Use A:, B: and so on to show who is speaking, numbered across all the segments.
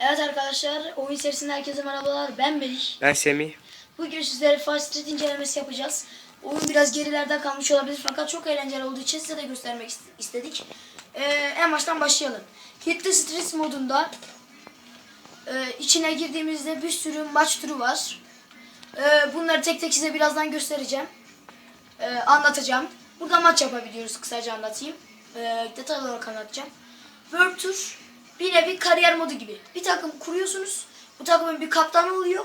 A: Evet arkadaşlar, oyun serisinde herkese merhabalar. Ben Melih.
B: Ben Semih.
A: Bugün sizlere Fast Street incelemesi yapacağız. Oyun biraz gerilerde kalmış olabilir fakat çok eğlenceli olduğu için size de göstermek ist- istedik. Ee, en baştan başlayalım. Hit the Streets modunda e, içine girdiğimizde bir sürü maç türü var. Ee, bunları tek tek size birazdan göstereceğim. Ee, anlatacağım. Burada maç yapabiliyoruz kısaca anlatayım. Ee, detaylı olarak anlatacağım. World Tour bir nevi kariyer modu gibi. Bir takım kuruyorsunuz. Bu takımın bir kaptanı oluyor.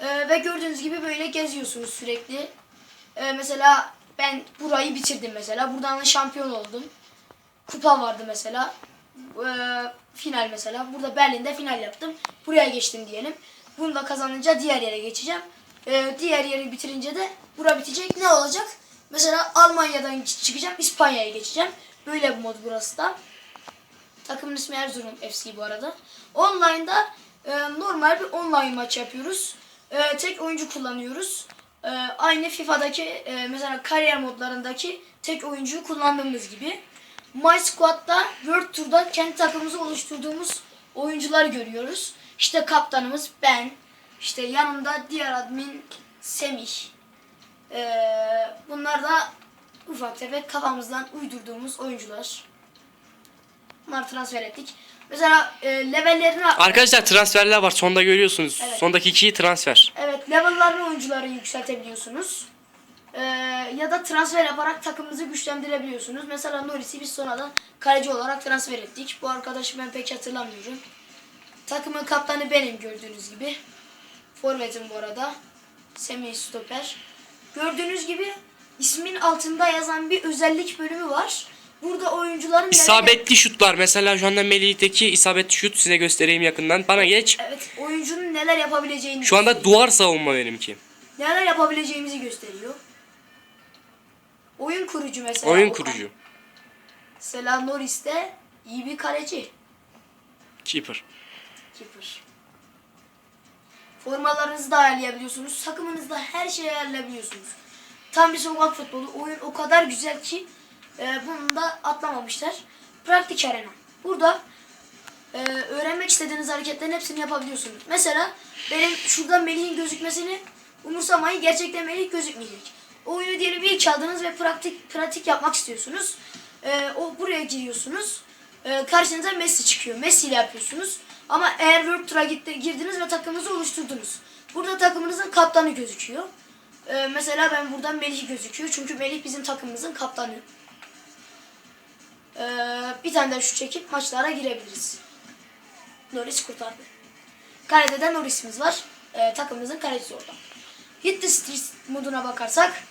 A: Ee, ve gördüğünüz gibi böyle geziyorsunuz sürekli. Ee, mesela ben burayı bitirdim mesela. Buradan da şampiyon oldum. Kupa vardı mesela. Ee, final mesela. Burada Berlin'de final yaptım. Buraya geçtim diyelim. Bunu da kazanınca diğer yere geçeceğim. Ee, diğer yeri bitirince de bura bitecek. Ne olacak? Mesela Almanya'dan çıkacağım. İspanya'ya geçeceğim. Böyle bir mod burası da. Takımın ismi Erzurum FC bu arada. Online'da e, normal bir online maç yapıyoruz. E, tek oyuncu kullanıyoruz. E, aynı FIFA'daki e, mesela kariyer modlarındaki tek oyuncuyu kullandığımız gibi. My Squad'da World Tour'da kendi takımımızı oluşturduğumuz oyuncular görüyoruz. İşte kaptanımız ben. İşte yanımda diğer admin Semih. E, bunlar da ufak tefek kafamızdan uydurduğumuz oyuncular. Bunları transfer ettik. Mesela e, levellerini
B: Arkadaşlar transferler var. Sonda görüyorsunuz.
A: Evet.
B: Sondaki kişi transfer.
A: evet level'larını oyuncuları yükseltebiliyorsunuz. E, ya da transfer yaparak takımınızı güçlendirebiliyorsunuz. Mesela Norris'i biz sonradan kaleci olarak transfer ettik. Bu arkadaşı ben pek hatırlamıyorum. Takımın kaptanı benim gördüğünüz gibi. Forvet'im bu arada. Semih Stoper. Gördüğünüz gibi ismin altında yazan bir özellik bölümü var. Burada oyuncuların neler-
B: İsabetli şutlar. Mesela şu anda Melih'teki isabetli şut size göstereyim yakından. Bana geç.
A: Evet, oyuncunun neler yapabileceğini
B: Şu anda
A: gösteriyor.
B: duvar savunma benimki.
A: neler yapabileceğimizi gösteriyor. Oyun kurucu mesela.
B: Oyun
A: Okan.
B: kurucu.
A: Mesela Norris de iyi bir kaleci.
B: Keeper.
A: Keeper. Formalarınızı da ayarlayabiliyorsunuz. Takımınızda her şeyi ayarlayabiliyorsunuz. Tam bir sokak futbolu. Oyun o kadar güzel ki e, bunu da atlamamışlar. Praktik arena. Burada e, öğrenmek istediğiniz hareketlerin hepsini yapabiliyorsunuz. Mesela benim şurada Melih'in gözükmesini umursamayın. Gerçekten Melih gözükmeyecek. O oyunu diyelim ilk çaldınız ve pratik pratik yapmak istiyorsunuz. E, o buraya giriyorsunuz. E, karşınıza Messi çıkıyor. Messi ile yapıyorsunuz. Ama eğer World Tour'a girdiniz ve takımınızı oluşturdunuz. Burada takımınızın kaptanı gözüküyor. E, mesela ben buradan Melih gözüküyor. Çünkü Melih bizim takımımızın kaptanı. E, bir tane de şu çekip maçlara girebiliriz. Norris kurtardı. Kalede de Norris'imiz var. E, takımımızın kalecisi orada. Hit the Streets moduna bakarsak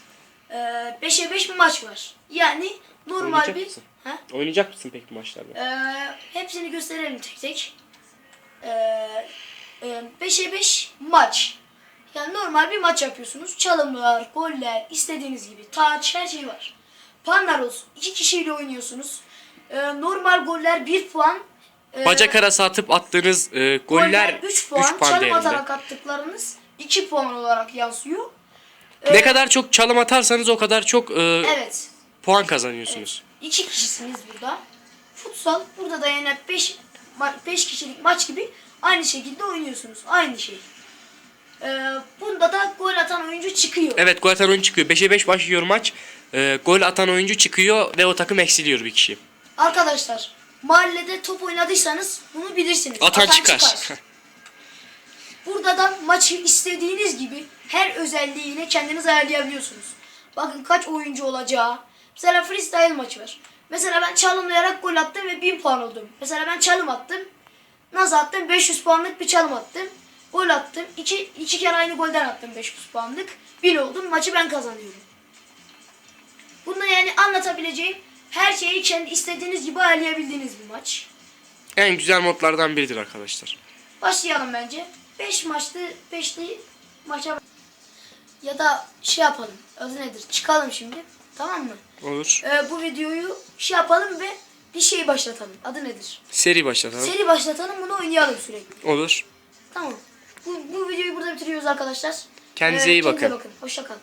A: e, 5'e 5 bir maç var. Yani normal
B: Oynayacak
A: bir...
B: mısın?
A: Ha?
B: Oynayacak mısın peki bu maçlarda?
A: Ee, hepsini gösterelim tek tek. Ee, 5'e 5 maç. Yani normal bir maç yapıyorsunuz. Çalımlar, goller, istediğiniz gibi. Taç, her şey var. Pandaros, iki kişiyle oynuyorsunuz. Ee, normal goller 1 puan. Ee,
B: Bacak arası atıp attığınız e, goller
A: 3
B: 3
A: puan.
B: puan,
A: çalım
B: değerinde.
A: atarak attıklarınız 2 puan olarak yansıyor.
B: Ne kadar çok çalım atarsanız o kadar çok e,
A: Evet.
B: puan kazanıyorsunuz.
A: İki kişisiniz burada. Futsal burada da yine 5 5 kişilik maç gibi aynı şekilde oynuyorsunuz. Aynı şey. Ee, bunda da gol atan oyuncu çıkıyor.
B: Evet gol atan oyuncu çıkıyor. 5'e 5 başlıyor maç. E, gol atan oyuncu çıkıyor ve o takım eksiliyor bir kişi.
A: Arkadaşlar mahallede top oynadıysanız bunu bilirsiniz.
B: Atan çıkar.
A: Burada da maçı istediğiniz gibi her özelliğiyle kendiniz ayarlayabiliyorsunuz. Bakın kaç oyuncu olacağı. Mesela freestyle maçı var. Mesela ben çalımlayarak gol attım ve 1000 puan oldum. Mesela ben çalım attım. Nasıl attım? 500 puanlık bir çalım attım. Gol attım. İki, iki kere aynı golden attım 500 puanlık. 1000 oldum. Maçı ben kazanıyorum. Bunda yani anlatabileceğim her şeyi kendi istediğiniz gibi ayarlayabildiğiniz bir maç.
B: en güzel modlardan biridir arkadaşlar.
A: Başlayalım bence. 5 maçlı 5'li maça ya da şey yapalım. Adı nedir? Çıkalım şimdi. Tamam mı?
B: Olur.
A: Ee, bu videoyu şey yapalım ve bir şey başlatalım. Adı nedir?
B: Seri başlatalım.
A: Seri başlatalım bunu oynayalım sürekli.
B: Olur.
A: Tamam. Bu, bu videoyu burada bitiriyoruz arkadaşlar.
B: Kendinize iyi
A: kendinize
B: bakın.
A: bakın. Hoşça kalın.